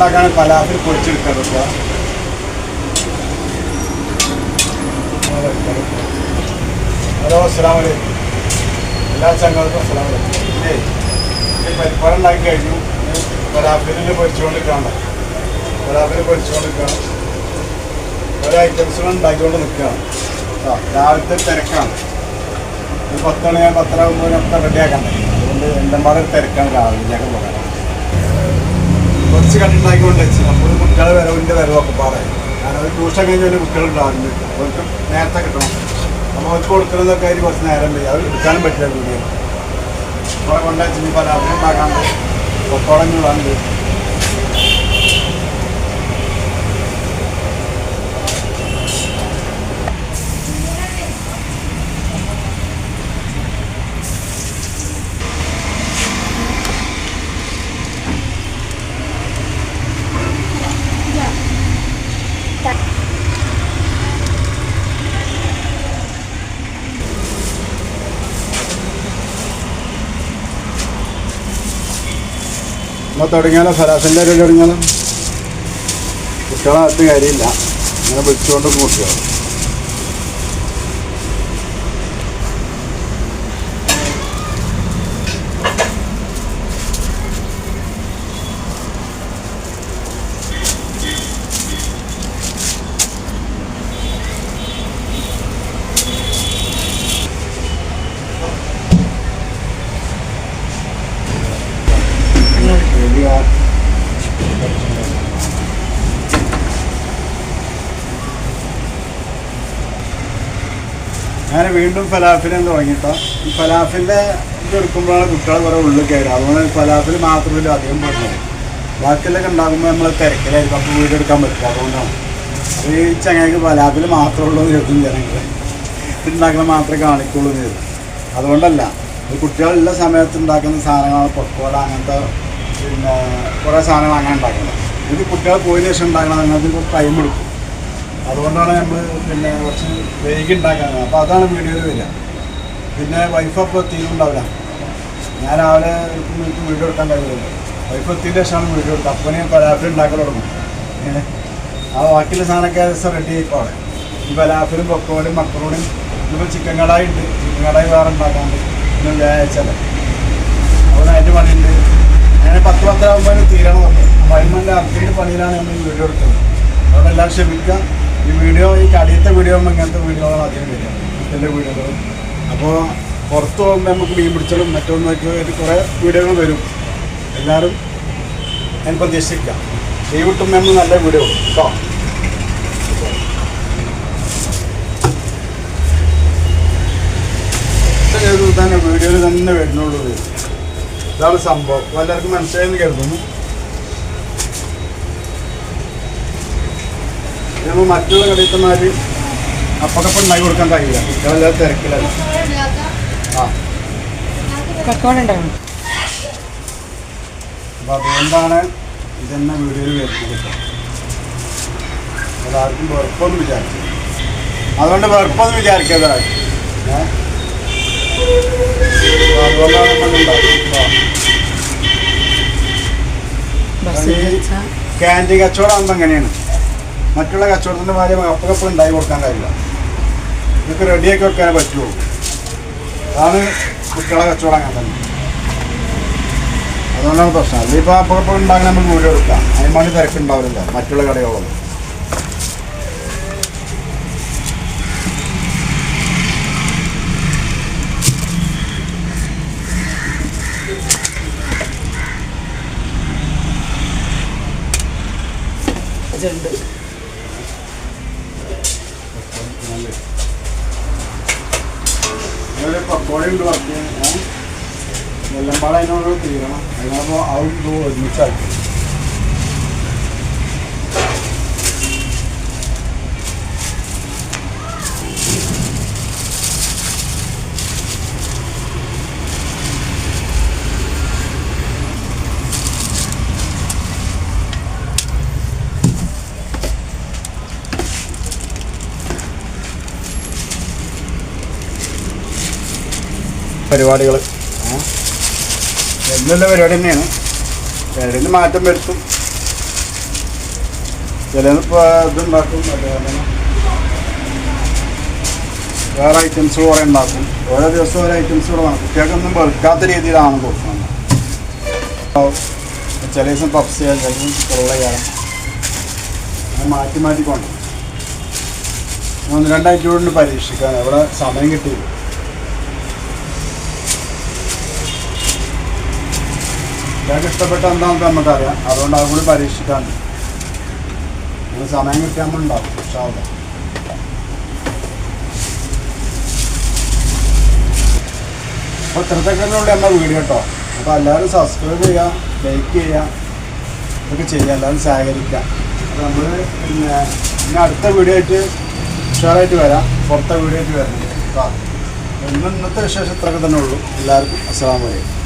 ഉണ്ടാക്കാൻ പലാഫിൽ പൊടിച്ചെടുക്കണം കേട്ടോ ഹലോ അസ്സാം വലൈക്കും എല്ലാ ചങ്ങൾക്കും അസ്സാം വലൈക്കും ഇല്ലേ? ഈ പരിപ്പാട് ഉണ്ടാക്കി കഴിഞ്ഞു. കാണാം. പൊരിച്ചുകൊണ്ടിരിക്കുകയാണ്. ഫലാഫിൽ പൊരിച്ചുകൊണ്ടിരിക്കുകയാണ്. ഓരോ ഐറ്റംസുകൾ ഉണ്ടാക്കിക്കൊണ്ട് നിൽക്കുകയാണ്. രാവിലത്തെ തിരക്കാണ്. ഒരു പത്ത് മണി ഒക്കെ റെഡിയാക്കണ്ടേ അതുകൊണ്ട് എന്റെ പാടെ തിരക്കാണ് രാവിലെ പോകാൻ. കുറച്ച് കണ്ടുണ്ടാക്കിക്കൊണ്ട് വെച്ച്. നമ്മൾ കുട്ടികളെ വരവിന്റെ വരവൊക്കെ പാടായി കാരണം ഒരു ട്യൂഷൻ കഴിഞ്ഞാൽ കുട്ടികളുണ്ടാവുന്നുണ്ട് അവർക്ക് നേരത്തെ കിട്ടണം. നമ്മൾ അവർക്ക് കൊടുക്കുന്നതൊക്കെ അതിന് കുറച്ച് നേരം വരും. അവർ എടുക്കാനും പറ്റില്ല വീഡിയോ നമ്മളെ കൊണ്ടുവച്ചിട്ട് പല അവരും ഉണ്ടാക്കാണ്ട് നമ്മൾ തുടങ്ങിയാലോ? ഫലാസിന്റെ അരി തുടങ്ങിയാലോ? കുട്ടികളകത്ത് കാര്യമില്ല. അങ്ങനെ വിളിച്ചുകൊണ്ട് കൂട്ടിയോ ഞാൻ വീണ്ടും ഫലാഫിനെ തുടങ്ങിയിട്ടോ ഈ ഫലാഫിന്റെ ഇത് എടുക്കുമ്പോഴാണ് കുട്ടികൾ കുറേ ഉള്ളിൽ കയറുക. അതുകൊണ്ട് ഫലാഫിൽ മാത്രമല്ല അധികം പറഞ്ഞത്. ബാക്കിയുള്ളൊക്കെ ഉണ്ടാകുമ്പോൾ നമ്മൾ തിരക്കിലായിരിക്കും. അപ്പോൾ വീടെടുക്കാൻ പറ്റില്ല. അതുകൊണ്ടാണ്. അത് ഈ ചങ്ങായിക്ക് ഫലാഫിൽ മാത്രമേ ഉള്ളൂ എന്ന് ചോദിക്കും ജനങ്ങൾ ഉണ്ടാക്കുന്ന മാത്രമേ കാണിക്കുള്ളൂ എന്ന് ചോദിക്കും അതുകൊണ്ടല്ല കുട്ടികളുള്ള സമയത്ത് ഉണ്ടാക്കുന്ന സാധനങ്ങളാണ് പൊക്കോട അങ്ങനത്തെ പിന്നെ കുറേ സാധനങ്ങൾ അങ്ങനെ ഉണ്ടാക്കുന്നത് ഇത് കുട്ടികൾ പോയതിനു ശേഷം ഉണ്ടാക്കണം അതിനകത്ത് ടൈം എടുക്കും. അതുകൊണ്ടാണ് നമ്മൾ പിന്നെ കുറച്ച് വൈകി ഉണ്ടാക്കാൻ അപ്പോൾ അതാണ് വീഡിയോയിൽ വരിക. പിന്നെ വൈഫ് അപ്പോൾ തീരുണ്ടാവില്ല ഞാൻ രാവിലെ എനിക്ക് വീഡിയോ എടുക്കാൻ കഴിയില്ല വൈഫ് എത്തിയതിന്റെ ശേഷമാണ് വീഡിയോ എടുക്കുക അപ്പം ഞാൻ പലാഫിൽ ഉണ്ടാക്കാൻ തുടങ്ങും. ആ ബാക്കിയുള്ള സാധനമൊക്കെ ദിവസം റെഡി ആയിക്കോളെ. ഈ പലാഫിലും പൊക്കോടും മക്രോണും ഇതിപ്പോൾ ചിക്കൻ കടായി ഉണ്ട്. ചിക്കൻ കടായി വേറെ ഉണ്ടാക്കാണ്ട് ഇന്ന് വ്യാഴാഴ്ചല്ലേ അവിടെ അതിന്റെ പണിയുണ്ട്. അങ്ങനെ പത്ത് പത്തരാകുമ്പോൾ തീരണം. അപ്പോൾ അതിന്റെ അർജന്റ് പണിയിലാണ് നമ്മൾ വീഡിയോ എടുക്കുന്നത് അതുകൊണ്ട് എല്ലാം ക്ഷമിക്കുക. ഈ വീഡിയോ ഈ കടിയത്തെ വീഡിയോ ഇങ്ങനത്തെ വീഡിയോകൾ അധികം വരിക. ഇതിന്റെ വീഡിയോകളും അപ്പോൾ പുറത്ത് പോകുമ്പോൾ നമുക്ക് മീൻ പിടിച്ചാലും മറ്റൊന്നൊക്കെ ആയിട്ട് കുറേ വീഡിയോകൾ വരും. എല്ലാവരും ഞാൻ പ്രതീക്ഷിക്കാം ഈ വിട്ടും നമ്മൾ നല്ല വീഡിയോ കേട്ടോ തന്നെ വീഡിയോയിൽ തന്നെ വരുന്നുള്ളൂ ഇതാണ് സംഭവം. എല്ലാവർക്കും മനസ്സിലായെന്ന് കരുതുന്നു. നമ്മൾ മറ്റുള്ള കടയിത്തമാര് അപ്പക്കപ്പം ഉണ്ടാക്കി കൊടുക്കാൻ കഴിയില്ല കുട്ടികളെല്ലാം തിരക്കിലല്ല ആ. അപ്പോൾ അതുകൊണ്ടാണ് ഇതെന്നെ വീഡിയോയിൽ വരുന്നത് അതാർക്കും വെറുപ്പൊന്നും വിചാരിച്ചു അതുകൊണ്ട് വെറുപ്പൊന്നും വിചാരിക്കരുത്. അതുകൊണ്ടാണ് നമ്മൾ ഉണ്ടാക്കുന്നത് ക്യാന്റീൻ കച്ചവടം ആകുമ്പോൾ അങ്ങനെയാണ്. മറ്റുള്ള കച്ചവടത്തിന്റെ മാതിരി അപ്പക്കപ്പം ഉണ്ടായി കൊടുക്കാൻ കഴിയില്ല. ഇതൊക്കെ റെഡിയാക്കി വെക്കാനേ പറ്റുള്ളൂ. അതാണ് കുട്ടികളെ കച്ചവടം അങ്ങനെ തന്നെ. അതുകൊണ്ടാണ് പ്രശ്നം. ഇപ്പോൾ അപ്പക്കപ്പം ഉണ്ടാകണം നമ്മൾ മൂല്യം എടുക്കാം അതിന് വേണ്ടി തിരക്കുണ്ടാവില്ല മറ്റുള്ള കടകളൊന്നും ഉണ്ട് വർക്ക് ചെയ്യാൻ എല്ലാം പാടെ അതിനോട് തീരണം അതിനപ്പോൾ അതും ഇതും ഒരുമിച്ചാക്കി പരിപാടികൾ എന്നുള്ള പരിപാടി തന്നെയാണ്. ചിലരിന്ന് മാറ്റം വരുത്തും. ചിലപ്പോൾ ഇതുണ്ടാക്കും അതേപോലെ വേറെ ഐറ്റംസ് കുറേ ഉണ്ടാക്കും. ഓരോ ദിവസം ഓരോ ഐറ്റംസ് കൂടെ വേണം. കുട്ടികൾക്കൊന്നും വെറുക്കാത്ത രീതിയിലാണ് കൊടുക്കുന്നത് ചില ദിവസം പപ്സ് ചെയ്യാൻ ചില ദിവസം കൊള്ള ചെയ്യാം. മാറ്റി മാറ്റി കൊണ്ട് ഒന്ന് രണ്ടാഴ്ച കൊണ്ട് പരീക്ഷിക്കാൻ. എവിടെ സമയം കിട്ടിയില്ല. ഇതൊക്കെ ഇഷ്ടപ്പെട്ട എന്താണെന്ന് നമുക്കറിയാം. അതുകൊണ്ട് അത് കൂടി പരീക്ഷിക്കാൻ നിങ്ങൾ സമയം കിട്ടിയാൽ ഉണ്ടാവും ഷാവുക അപ്പോൾ ഇത്രത്തൊക്കെയുള്ള നമ്മുടെ വീഡിയോ കേട്ടോ. അപ്പോൾ എല്ലാവരും സബ്സ്ക്രൈബ് ചെയ്യുക ലൈക്ക് ചെയ്യുക ഇതൊക്കെ ചെയ്യുക. എല്ലാവരും സഹകരിക്കുക. അപ്പോൾ നമ്മൾ പിന്നെ ഇനി അടുത്ത വീഡിയോ ആയിട്ട് ഉഷാറായിട്ട് വരാം. പുറത്തെ വീഡിയോ ആയിട്ട് വരുന്നുണ്ട് അപ്പോൾ ഇന്ന് ഇന്നത്തെ വിശേഷം ഇത്രയൊക്കെ തന്നെ ഉള്ളൂ. എല്ലാവർക്കും അസ്സാം വലൈക്കും